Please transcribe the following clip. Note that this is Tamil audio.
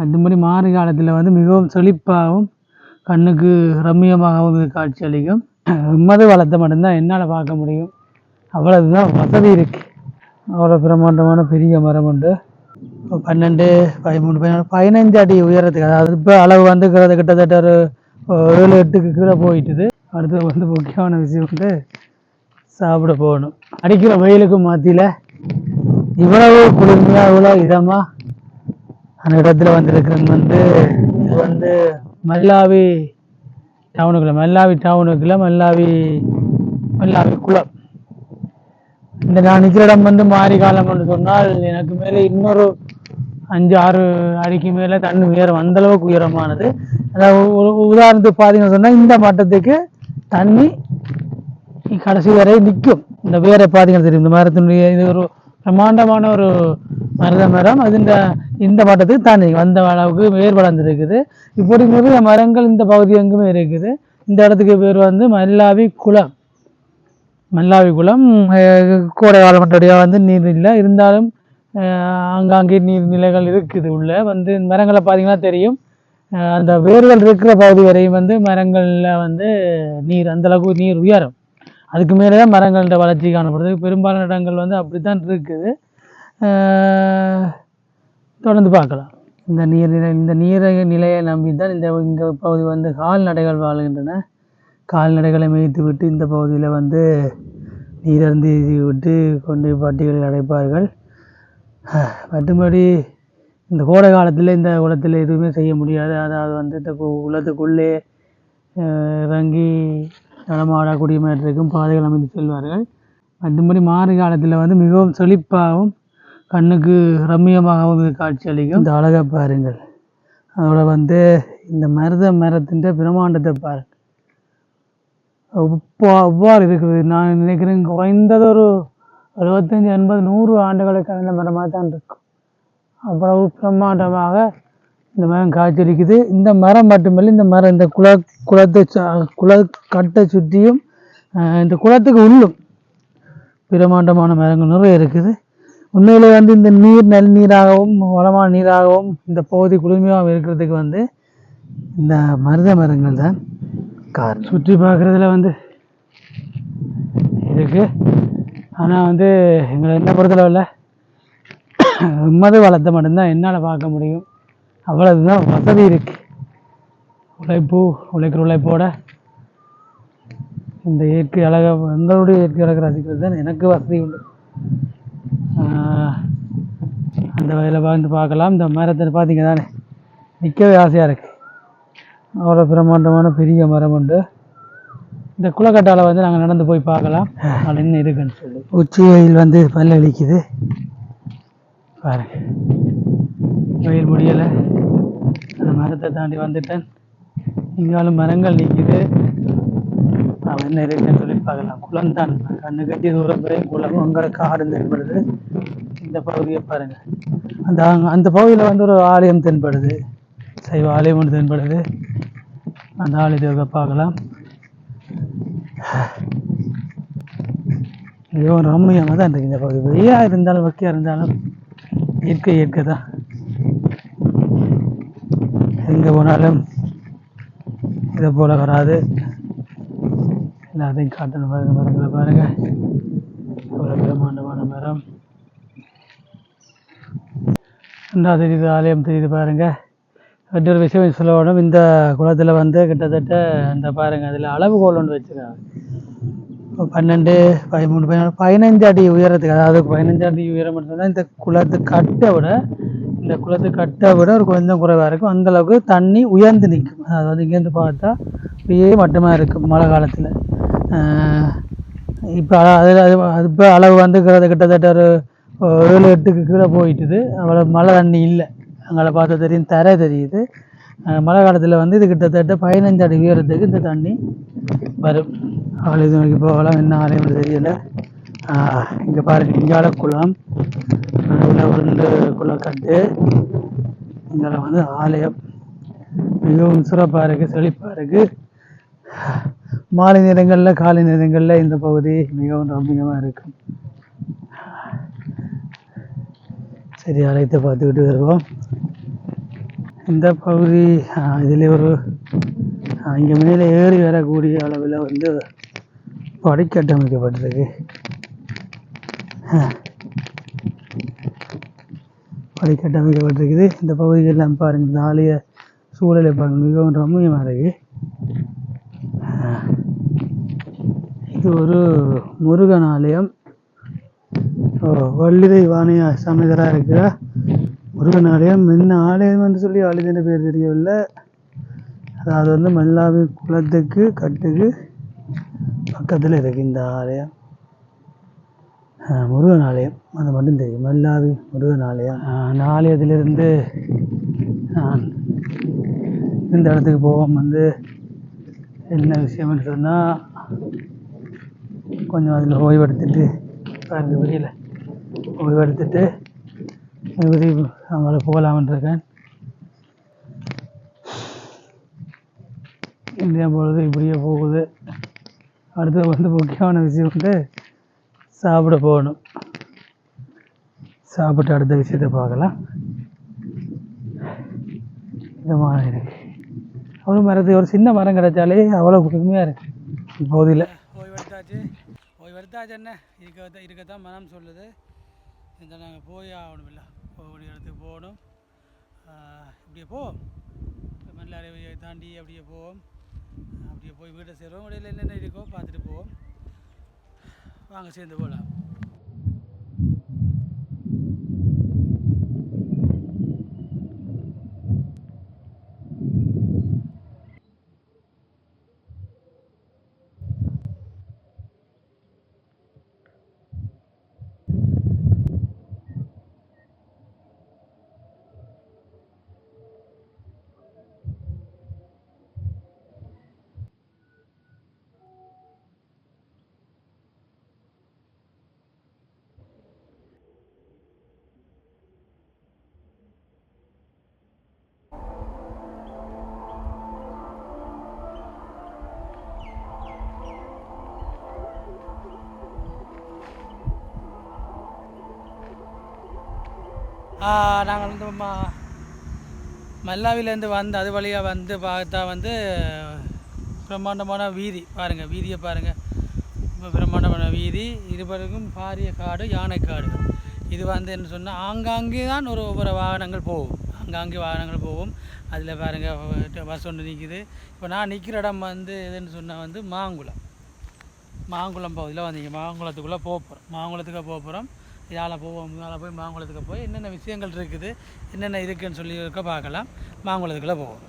மற்றபடி மாரி காலத்தில் வந்து மிகவும் செழிப்பாகவும் கண்ணுக்கு ரம்மியமாகவும் இது காட்சியளிக்கும். மது வளத்தை மட்டும்தான் என்னால் பார்க்க முடியும். அவ்வளவுதான் வசதி இருக்குது அவ்வளோ பிரம்மாண்டமான பெரிய மரம் உண்டு. இப்போ பன்னெண்டு பதிமூணு பதினாலு பதினஞ்சு அடி உயரத்துக்கு அதாவது இப்போ அளவு வந்து கிட்டத்தட்ட ஒரு ஏழு எட்டுக்கு கீழே போயிட்டுது. அடுத்து வந்து முக்கியமான விஷயம் வந்து சாப்பிட போகணும். அடிக்கிற வெயிலுக்கு மாற்றியில் இவ்வளவு குளிர்மையாக இவ்வளோ இதமாக அந்த இடத்துல வந்திருக்கிறது வந்து இது வந்து மல்லாவி டவுனுக்குள்ள மல்லாவி டவுனுக்குள்ள மல்லாவி மல்லாவி குளம். இந்த நான் நிற்கிற இடம் வந்து மாரி காலம்னு சொன்னால் எனக்கு மேலே இன்னொரு அஞ்சு ஆறு அடிக்கு மேலே தண்ணி உயரம் அந்த அளவுக்கு உயரமானது. அதாவது உதாரணத்துக்கு பார்த்தீங்கன்னு சொன்னால் இந்த மட்டத்துக்கு தண்ணி கடைசி வரை நிற்கும். இந்த வேரை பார்த்தீங்கன்னா தெரியும். இந்த மரத்தினுடைய இது ஒரு பிரம்மாண்டமான ஒரு மருத மரம். அது இந்த இந்த மட்டத்துக்கு தாண்டி வந்த அளவுக்கு வேர் வளர்ந்துருக்குது. இப்படி நிறைய மரங்கள் இந்த பகுதி எங்குமே இருக்குது. இந்த இடத்துக்கு பேர் வந்து மல்லாவி குளம். மல்லாவி குளம் கோடை காலம் மட்டும் வந்து நீர் இல்லை. இருந்தாலும் அங்காங்கே ஆங்காங்கே நீர் நிலைகள் இருக்குது உள்ள. வந்து மரங்களை பார்த்தீங்கன்னா தெரியும். அந்த வேர்கள் இருக்கிற பகுதி வரையும் வந்து மரங்களில் வந்து நீர் அந்தளவுக்கு நீர் உயரும். அதுக்கு மேலே தான் மரங்களோட வளர்ச்சி காணப்படுது. பெரும்பாலான இடங்கள் வந்து அப்படி தான் இருக்குது தொடர்ந்து பார்க்கலாம். இந்த நீர்நிலை இந்த நீர நிலையை நம்பி தான் இந்த இங்கே பகுதி வந்து கால்நடைகள் வாழ்கின்றன. கால்நடைகளை மேய்த்து விட்டு இந்த பகுதியில் வந்து நீரந்தி விட்டு கொண்டு பட்டிகளில் அடைப்பார்கள். மற்றபடி இந்த கோடை காலத்தில் இந்த குளத்தில் எதுவுமே செய்ய முடியாது. அதாவது வந்து இந்த கு- குளத்துக்குள்ளே இறங்கி நடமாடக்கூடிய மாதிரி பாதைகள் அமைத்து செல்வார்கள். மற்றபடி மாறு காலத்தில் வந்து மிகவும் செழிப்பாகவும் கண்ணுக்கு ரம்மியமாகவும் இது காட்சியளிக்கும் இந்த அழகாக பாருங்கள். அதோட வந்து இந்த மருத மரத்தின் பிரம்மாண்டத்தை பாருங்கள். உப்பா அவ்வாறு இருக்குது நான் நினைக்கிறேன் குறைந்தது ஒரு எழுபத்தஞ்சி எண்பது நூறு ஆண்டுகளுக்கு கடந்த மரமாக தான் இருக்கும். அவ்வளவு பிரம்மாண்டமாக இந்த மரம் காய்ச்சலிக்குது இந்த மரம் மட்டுமில்லை இந்த மரம் இந்த குள குளத்தை குள கட்டை சுற்றியும் இந்த குளத்துக்கு உள்ளும் பிரம்மாண்டமான மரங்கள் நிறைய இருக்குது. உண்மையில் வந்து இந்த நீர் நல் நீராகவும் வளமான நீராகவும் இந்த பகுதி குளுமையாகவும் இருக்கிறதுக்கு வந்து இந்த மருத மரங்கள் தான் காரணம். சுற்றி பார்க்குறதுல வந்து இருக்குது ஆனால் வந்து எங்களை என்ன பொறுத்தளவில் மது வளர்த்த மட்டும்தான் என்னால் பார்க்க முடியும். அவ்வளவுதான் வசதி இருக்கு. உழைப்பு உழைக்கிற உழைப்போட இந்த இயற்கை அழகை எங்களுடைய இயற்கை அழகை ரசிக்கிறது தான் எனக்கு வசதி உண்டு. அந்த வகையில் வந்து பார்க்கலாம். இந்த மரத்தை பார்த்தீங்க தானே? நிற்கவே ஆசையாக இருக்கு. அவ்வளோ பிரம்மாண்டமான பெரிய மரம் உண்டு. இந்த குளக்கட்டால வந்து நாங்கள் நடந்து போய் பார்க்கலாம். அது என்ன இருக்குன்னு சொல்லி. உச்சி வெயில் வந்து பல்ல அளிக்குது பாருங்க. வெயில் முடியலை. அந்த மரத்தை தாண்டி வந்துட்டேன். இங்காலும் மரங்கள் நிற்கிது அவன் என்ன இருக்குன்னு சொல்லி பார்க்கலாம். குளம் தான். கண்ணு கட்டி தூரம் போய் குளம் அங்கே காடு தென்படுது. இந்த பகுதியை பாருங்க. அந்த அந்த பகுதியில் வந்து ஒரு ஆலயம் தென்படுது. சைவ ஆலயம் ஒன்று தென்படுது. அந்த ஆலயத்தை பார்க்கலாம். ஐயோ ரம்மியமாக தான் இருக்கு இந்த பகுதி. வெய்யா இருந்தாலும் வெக்கையாக இருந்தாலும் இயற்கை இயற்கை தான் எங்கே போனாலும் இதை போல வராது. எல்லாத்தையும் காட்டணும் பாருங்கள் மரங்களை பாருங்கள் ஒரு பிரம்மாண்டமான மரம். ரெண்டாவது தெரியுது ஆலயம் தெரியுது பாருங்கள் இன்னொரு விஷயம் சொல்லணும் இந்த குளத்தில் வந்து கிட்டத்தட்ட இந்த பாருங்கள் அதில் அளவுகோல் ஒன்று வச்சுருக்காங்க. இப்போ பன்னெண்டு பதிமூணு பதினாலு பதினஞ்சு அடி உயரத்துக்கு அதாவது பதினஞ்சு அடி உயரம் சொன்னால் இந்த குளத்து கட்டை விட இந்த குளத்து கட்டை விட ஒரு கொஞ்சம் குறைவாக இருக்கும். அந்த அளவுக்கு தண்ணி உயர்ந்து நிற்கும். அது வந்து இங்கேருந்து பார்த்தா அப்படியே மட்டமாக இருக்கும் மழை காலத்தில். இப்போ அதில் அது இப்போ அளவு வந்து கிட்ட- கிட்டத்தட்ட ஒரு ஏழு எட்டுக்கு கீழே போயிட்டுது. அவ்வளோ மழை தண்ணி இல்லை. அங்கே பார்த்தா தெரியும் தரை தெரியுது. மழை காலத்தில் வந்து இது கிட்டத்தட்ட பதினஞ்சு அடி உயரத்துக்கு இந்த தண்ணி வரும். அவ்வளோ இது வரைக்கும் போகலாம். என்ன ஆலயம் தெரியலை இங்கே பாருங்கள் இங்கால குளம். நடுவில் உருண்டு குளக்கட்டு. இங்கே வந்து ஆலயம். மிகவும் சிறப்பாக இருக்குது செழிப்பாக இருக்குது மாலை நேரங்களில் காலை நேரங்களில் இந்த பகுதி மிகவும் ரம்மியமாக இருக்கும் சரி அழைத்து பார்த்துக்கிட்டு வருவோம். இந்த பகுதி இதில் ஒரு இங்கே மேலே ஏறி வரக்கூடிய அளவில் வந்து படிக்கட்டமைக்கப்பட்டிருக்கு படிக்கட்டமைக்கப்பட்டிருக்குது இந்த பகுதிகளெலாம் பாருங்கள் இந்த ஆலய சூழலை பாருங்கள். மிகவும் ரம்மியமாக இருக்குது இது ஒரு முருகன் ஆலயம். வள்ளிதை வாணிய சமேதராக இருக்கிற. முருகன் ஆலயம். என்ன ஆலயம் என்று சொல்லி ஆலயத்தின் பேர் தெரியவில்லை. அதாவது வந்து மல்லாவி குளத்துக்கு கட்டுக்கு பக்கத்தில் இருக்குது இந்த ஆலயம். முருகன் ஆலயம் அது மட்டும் தெரியும். மல்லாவி முருகன் ஆலயம் அந்த ஆலயத்திலிருந்து நான் இந்த இடத்துக்கு போவோம் வந்து என்ன விஷயம்னு சொன்னால் கொஞ்சம் அதில் ஓய்வெடுத்துட்டு பாருங்க வெளியில் ஓய்வெடுத்துட்டு இப்படி அவங்கள போகலாம்னு இருக்கேன். இந்தியா பொழுது இப்படியே போகுது. அடுத்து வந்து முக்கியமான விஷயம் வந்து சாப்பிட போகணும். சாப்பிட்டு அடுத்த விஷயத்த பார்க்கலாம். இந்த மாதிரி இருக்கு. ஒரு மரத்துக்கு ஒரு சின்ன மரம் கிடைச்சாலே அவ்வளோ குடுமையாக இருக்கு. இப்போதில் ஓய் வருத்தாச்சு. என்ன? இருக்க இருக்கத்தான் மனம் சொல்லுது. இந்த நாங்கள் போய் ஆகணும் இல்லை போகக்கூடிய இடத்துக்கு போகணும். இப்படியே போவோம். மல்லாரை தாண்டி அப்படியே போவோம். அப்படியே போய் வீட்டை சேருவோம் இடையில என்னென்ன இருக்கோ பார்த்துட்டு போவோம். வாங்க சேர்ந்து போகலாம். நாங்கள் வந்து மல்லாவிலேருந்து வந்து அது வழியாக வந்து பார்த்தா வந்து பிரம்மாண்டமான வீதி. பாருங்கள் வீதியை பாருங்கள் பிரம்மாண்டமான வீதி. இருபருக்கும் பாரிய காடு யானைக்காடு இது வந்து என்ன சொன்னால் ஆங்காங்கே தான் ஒரு ஒவ்வொரு வாகனங்கள் போகும். ஆங்காங்கே வாகனங்கள் போகும். அதில் பாருங்கள் பஸ் ஒன்று நிற்கிது இப்போ நான் நிற்கிற இடம் வந்து எதுன்னு சொன்னால் வந்து மாங்குளம். மாங்குளம் பகுதியில் வந்தீங்க மாங்குளத்துக்குள்ளே போக போகிறோம் மாங்குளத்துக்கு போக போகிறோம் இதால் போவோம் இதால் போய் மாங்குளத்துக்கு போய் என்னென்ன விஷயங்கள் இருக்குது என்னென்ன இருக்குதுன்னு சொல்லி இருக்க பார்க்கலாம். மாங்குளத்துக்குள்ளே போவோம்.